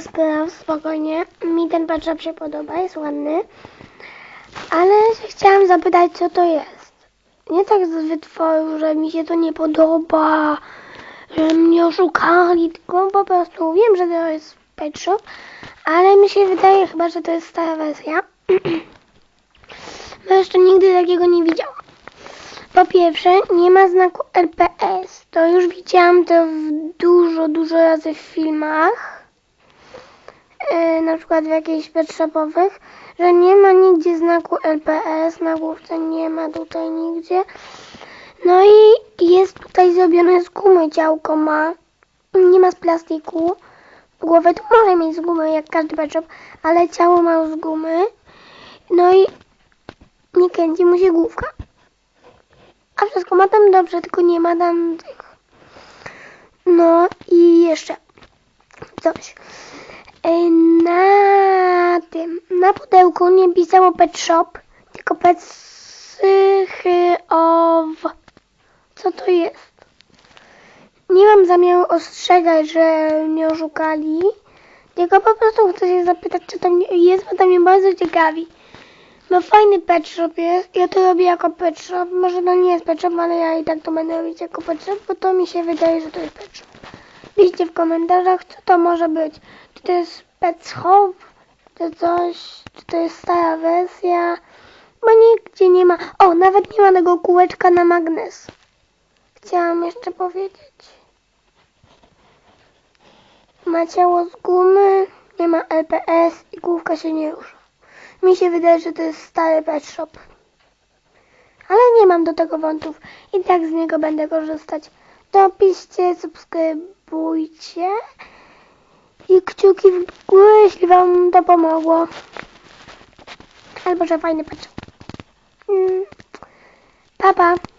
Spraw, spokojnie. Mi ten patrzop się podoba, jest ładny. Ale chciałam zapytać, co to jest. Nie tak z że mi się to nie podoba, mnie oszukali, tylko po prostu wiem, że to jest pet shop, ale mi się wydaje chyba, że to jest stara wersja. Bo jeszcze nigdy takiego nie widziałam. Po pierwsze, nie ma znaku LPS. To już widziałam to dużo, dużo razy w filmach. Yy, na przykład w jakichś pet shopowych, że nie ma nigdzie znaku LPS, na główce nie ma tutaj nigdzie. No i jest tutaj zrobione z gumy działko ma. Nie ma z plastiku. Głowę to może mieć z gumy, jak każdy shop, ale ciało ma z gumy. No i nie kręci mu się główka. A wszystko ma tam dobrze, tylko nie ma tam tych. No i jeszcze coś. Na tym, na pudełku nie pisało pet shop, tylko pet. To jest? Nie mam zamiaru ostrzegać, że mnie oszukali, tylko po prostu chcę się zapytać, czy to jest, bo to mnie bardzo ciekawi. No fajny pet shop jest. Ja to robię jako pet shop. Może to nie jest pet shop, ale ja i tak to będę robić jako pet shop, bo to mi się wydaje, że to jest pet shop. Piszcie w komentarzach, co to może być. Czy to jest pet shop, czy coś, czy to jest stara wersja. Bo nigdzie nie ma. O, nawet nie ma tego kółeczka na magnes. Chciałam jeszcze powiedzieć. Ma ciało z gumy, nie ma LPS i główka się nie rusza. Mi się wydaje, że to jest stary pet shop. Ale nie mam do tego wątów. I tak z niego będę korzystać. To piszcie, subskrybujcie i kciuki w górę, jeśli wam to pomogło. Albo że fajny pet shop. Mm. Pa, pa.